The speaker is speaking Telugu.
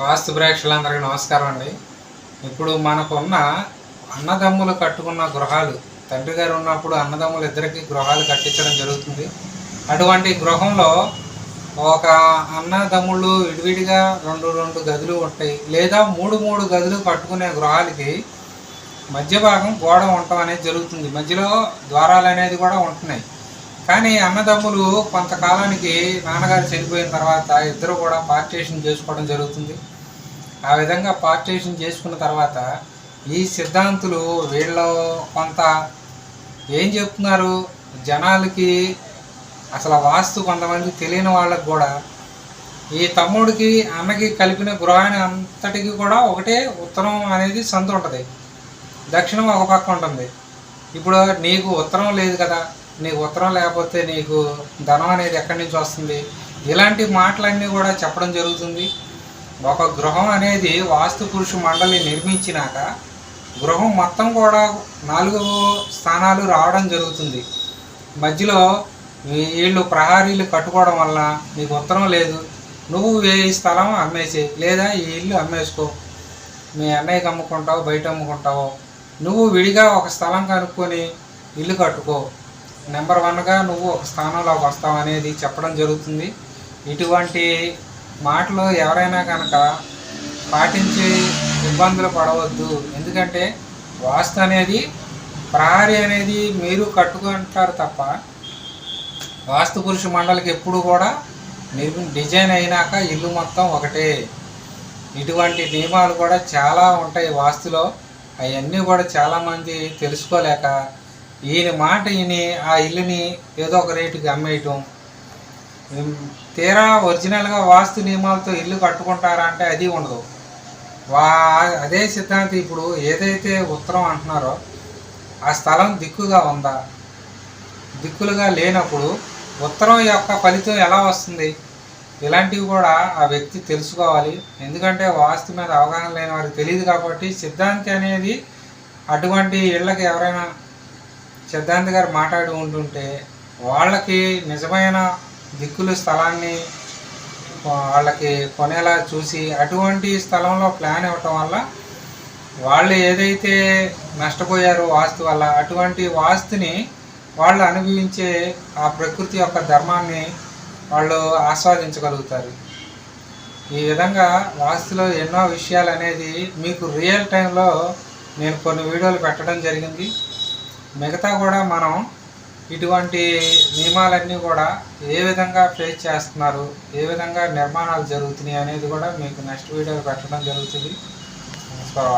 వాస్తు ప్రేక్షకులందరికీ నమస్కారం అండి. ఇప్పుడు మనకున్న అన్నదమ్ములు కట్టుకున్న గృహాలు తండ్రి గారు ఉన్నప్పుడు అన్నదమ్ములు ఇద్దరికి గృహాలు కట్టించడం జరుగుతుంది. అటువంటి గృహంలో ఒక అన్నదమ్ముళ్ళు విడివిడిగా రెండు రెండు గదులు ఉంటాయి. లేదా మూడు మూడు గదులు కట్టుకునే గృహాలకి మధ్య భాగం గోడ ఉండటం అనేది జరుగుతుంది. మధ్యలో ద్వారాలు అనేది కూడా ఉంటున్నాయి. కానీ అన్నదమ్ములు కొంతకాలానికి నాన్నగారు చనిపోయిన తర్వాత ఇద్దరు కూడా పార్టీషన్ చేసుకోవడం జరుగుతుంది. ఆ విధంగా పార్టీషన్ చేసుకున్న తర్వాత ఈ సిద్ధాంతులు వీళ్ళ కొంత ఏం చెప్తున్నారు? జనాలకి అసలు వాస్తు కొంతమంది తెలియని వాళ్ళకి కూడా ఈ తమ్ముడికి అన్నకి కలిపిన గృహాన్ని అంతటికి కూడా ఒకటే ఉత్తరం అనేది సంత ఉంటుంది. దక్షిణం ఒక పక్క ఉంటుంది. ఇప్పుడు నీకు ఉత్తరం లేదు కదా. నీకు ఉత్తరం లేకపోతే నీకు ధనం అనేది ఎక్కడి నుంచి వస్తుంది? ఇలాంటి మాటలన్నీ కూడా చెప్పడం జరుగుతుంది. ఒక గృహం అనేది వాస్తు పురుషు మండలి నిర్మించినాక గృహం మొత్తం కూడా నాలుగు స్థానాలు రావడం జరుగుతుంది. మధ్యలో వీళ్ళు ప్రహారీలు కట్టుకోవడం వల్ల నీకు ఉత్తరం లేదు. నువ్వు ఏ స్థలం అమ్మేసి లేదా ఈ ఇల్లు అమ్మేసుకో. మీ అన్నయ్యకి అమ్ముకుంటావు బయట అమ్ముకుంటావు నువ్వు విడిగా ఒక స్థలం కనుక్కొని ఇల్లు కట్టుకో. నెంబర్ వన్గా నువ్వు ఒక స్థానంలోకి వస్తావు అనేది చెప్పడం జరుగుతుంది. ఇటువంటి మాటలు ఎవరైనా కనుక పాటించి ఇబ్బందులు పడవద్దు. ఎందుకంటే వాస్తు అనేది ప్రహరీ అనేది మీరు కట్టుకుంటారు తప్ప వాస్తు పురుష మండలికి ఎప్పుడు కూడా నిర్మి డిజైన్ అయినాక ఇల్లు మొత్తం ఒకటే. ఇటువంటి నియమాలు కూడా చాలా ఉంటాయి వాస్తులో. అవన్నీ కూడా చాలామంది తెలుసుకోలేక ఈయన మాట ఈయన ఆ ఇల్లుని ఏదో ఒక రేటుకి అమ్మేయటం. తీరా ఒరిజినల్గా వాస్తు నియమాలతో ఇల్లు కట్టుకుంటారా అంటే అది ఉండదు. వా అదే సిద్ధాంతం ఇప్పుడు ఏదైతే ఉత్తరం అంటున్నారో ఆ స్థలం దిక్కుగా ఉందా? దిక్కులుగా లేనప్పుడు ఉత్తరం యొక్క ఫలితం ఎలా వస్తుంది? ఇలాంటివి కూడా ఆ వ్యక్తి తెలుసుకోవాలి. ఎందుకంటే వాస్తు మీద అవగాహన లేని వారికి తెలియదు కాబట్టి సిద్ధాంతి అనేది అటువంటి ఇళ్ళకి ఎవరైనా సిద్ధాంత్ గారు మాట్లాడి ఉంటుంటే వాళ్ళకి నిజమైన దిక్కులు స్థలాన్ని వాళ్ళకి కొనేలా చూసి అటువంటి స్థలంలో ప్లాన్ ఇవ్వటం వల్ల వాళ్ళు ఏదైతే నష్టపోయారో వాస్తు వల్ల అటువంటి వాస్తుని వాళ్ళు అనుభవించే ఆ ప్రకృతి యొక్క ధర్మాన్ని వాళ్ళు ఆస్వాదించగలుగుతారు. ఈ విధంగా వాస్తులో ఎన్నో విషయాలు అనేది మీకు రియల్ టైంలో నేను కొన్ని వీడియోలు పెట్టడం జరిగింది. మిగతా కూడా మనం ఇటువంటి నియమాలన్నీ కూడా ఏ విధంగా ఫేస్ చేస్తున్నారు ఏ విధంగా నిర్మాణాలు జరుగుతున్నాయి అనేది కూడా మీకు నెక్స్ట్ వీడియో పెట్టడం జరుగుతుంది. నమస్కారం